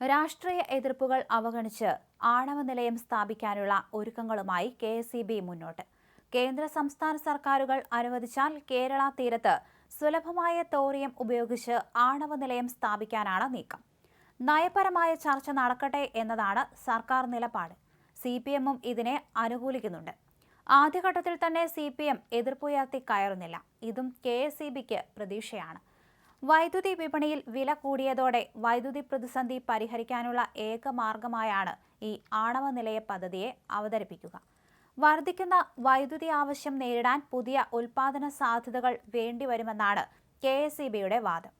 രാഷ്ട്രീയ എതിർപ്പുകൾ അവഗണിച്ച് ആണവ നിലയം സ്ഥാപിക്കാനുള്ള ഒരുക്കങ്ങളുമായി കെ മുന്നോട്ട്. കേന്ദ്ര സംസ്ഥാന സർക്കാരുകൾ അനുവദിച്ചാൽ കേരള തീരത്ത് സുലഭമായ തോറിയം ഉപയോഗിച്ച് ആണവ നിലയം സ്ഥാപിക്കാനാണ് നീക്കം. നയപരമായ ചർച്ച നടക്കട്ടെ എന്നതാണ് സർക്കാർ നിലപാട്. സി പി എമ്മും ഇതിനെ അനുകൂലിക്കുന്നുണ്ട്. ആദ്യഘട്ടത്തിൽ തന്നെ സി പി എം എതിർപ്പുയർത്തി കയറുന്നില്ല. ഇതും കെ എസ് ഇ ബിക്ക് പ്രതീക്ഷയാണ്. വൈദ്യുതി വിപണിയിൽ വില കൂടിയതോടെ വൈദ്യുതി പ്രതിസന്ധി പരിഹരിക്കാനുള്ള ഏക മാർഗമായാണ് ഈ ആണവ നിലയ പദ്ധതിയെ അവതരിപ്പിക്കുക. വർദ്ധിക്കുന്ന വൈദ്യുതി ആവശ്യം നേരിടാൻ പുതിയ ഉൽപാദന സാധ്യതകൾ വേണ്ടിവരുമെന്നാണ് കെ എസ് ഇ ബിയുടെ വാദം.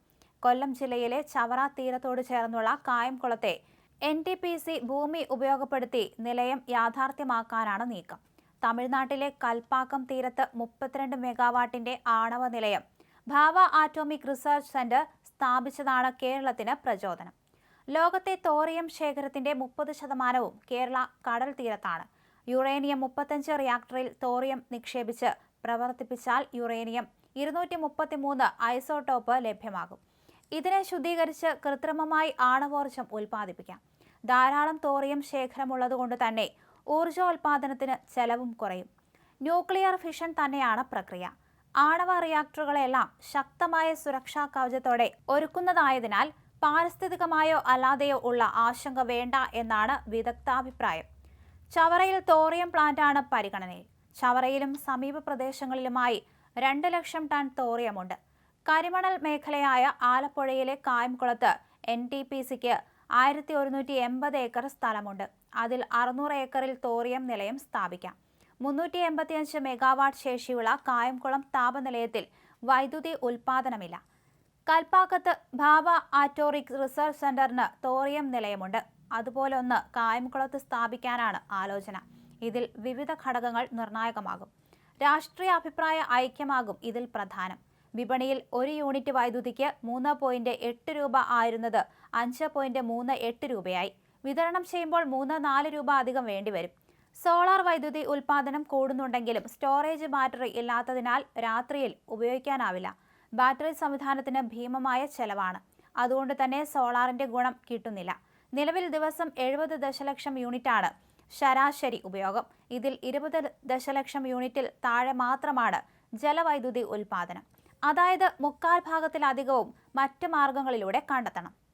കൊല്ലം ജില്ലയിലെ ചവറ തീരത്തോട് ചേർന്നുള്ള കായംകുളത്തെ എൻ ടി പി സി ഭൂമി ഉപയോഗപ്പെടുത്തി നിലയം യാഥാർത്ഥ്യമാക്കാനാണ് നീക്കം. തമിഴ്നാട്ടിലെ കൽപ്പാക്കം തീരത്ത് മുപ്പത്തിരണ്ട് മെഗാവാട്ടിന്റെ ആണവ നിലയം ഭാവ ആറ്റോമിക് റിസർച്ച് സെന്റർ സ്ഥാപിച്ചതാണ് കേരളത്തിന് പ്രചോദനം. ലോകത്തെ തോറിയം ശേഖരത്തിന്റെ മുപ്പത് ശതമാനവും കേരള കടൽ തീരത്താണ്. യുറേനിയം മുപ്പത്തഞ്ച് റിയാക്ടറിൽ തോറിയം നിക്ഷേപിച്ച് പ്രവർത്തിപ്പിച്ചാൽ യുറേനിയം ഇരുന്നൂറ്റി മുപ്പത്തിമൂന്ന് ഐസോട്ടോപ്പ് ലഭ്യമാകും. ഇതിനെ ശുദ്ധീകരിച്ച് കൃത്രിമമായി ആണവോർജം ഉൽപ്പാദിപ്പിക്കാം. ധാരാളം തോറിയം ശേഖരമുള്ളതുകൊണ്ട് തന്നെ ഊർജോൽപാദനത്തിന് ചെലവും കുറയും. ന്യൂക്ലിയർ ഫിഷൻ തന്നെയാണ് പ്രക്രിയ. ആണവ റിയാക്ടറുകളെല്ലാം ശക്തമായ സുരക്ഷാ കവചത്തോടെ ഒരുക്കുന്നതായതിനാൽ പാരിസ്ഥിതികമായോ അല്ലാതെയോ ഉള്ള ആശങ്ക വേണ്ട എന്നാണ് വിദഗ്ധാഭിപ്രായം. ചവറയിൽ തോറിയം പ്ലാന്റാണ് പരിഗണനയിൽ. ചവറയിലും സമീപ പ്രദേശങ്ങളിലുമായി രണ്ട് ലക്ഷം ടൺ തോറിയമുണ്ട്. കരിമണൽ മേഖലയായ ആലപ്പുഴയിലെ കായംകുളത്ത് എൻ ടി പി സിക്ക് ആയിരത്തി ഒരുന്നൂറ്റി എൺപത് ഏക്കർ സ്ഥലമുണ്ട്. അതിൽ അറുന്നൂറ് ഏക്കറിൽ തോറിയം നിലയം സ്ഥാപിക്കാം. മുന്നൂറ്റി എൺപത്തിയഞ്ച് മെഗാവാട്ട് ശേഷിയുള്ള കായംകുളം താപനിലയത്തിൽ വൈദ്യുതി ഉൽപാദനമില്ല കൽപ്പാക്കത്ത് ഭാവ ആറ്റോറിക് റിസർച്ച് സെന്ററിന് തോറിയം നിലയമുണ്ട്. അതുപോലെ ഒന്ന് കായംകുളത്ത് സ്ഥാപിക്കാനാണ് ആലോചന. ഇതിൽ വിവിധ ഘടകങ്ങൾ നിർണായകമാകും. രാഷ്ട്രീയ അഭിപ്രായ ഐക്യമാകും ഇതിൽ പ്രധാനം. വിപണിയിൽ ഒരു യൂണിറ്റ് വൈദ്യുതിക്ക് മൂന്ന് പോയിന്റ് എട്ട് രൂപ ആയിരുന്നത് അഞ്ച് പോയിന്റ് മൂന്ന് എട്ട് രൂപയായി. വിതരണം ചെയ്യുമ്പോൾ മൂന്ന് നാല് രൂപ അധികം വേണ്ടിവരും. സോളാർ വൈദ്യുതി ഉൽപാദനം കൂടുന്നുണ്ടെങ്കിലും സ്റ്റോറേജ് ബാറ്ററി ഇല്ലാത്തതിനാൽ രാത്രിയിൽ ഉപയോഗിക്കാനാവില്ല. ബാറ്ററി സംവിധാനത്തിന് ഭീമമായ ചെലവാണ്. അതുകൊണ്ട് തന്നെ സോളാറിന്റെ ഗുണം കിട്ടുന്നില്ല. നിലവിൽ ദിവസം എഴുപത് ദശലക്ഷം യൂണിറ്റാണ് ശരാശരി ഉപയോഗം. ഇതിൽ ഇരുപത് ദശലക്ഷം യൂണിറ്റിൽ താഴെ മാത്രമാണ് ജലവൈദ്യുതി ഉൽപാദനം. അതായത് മുക്കാൽ ഭാഗത്തിലധികവും മറ്റ് മാർഗങ്ങളിലൂടെ കണ്ടെത്തണം.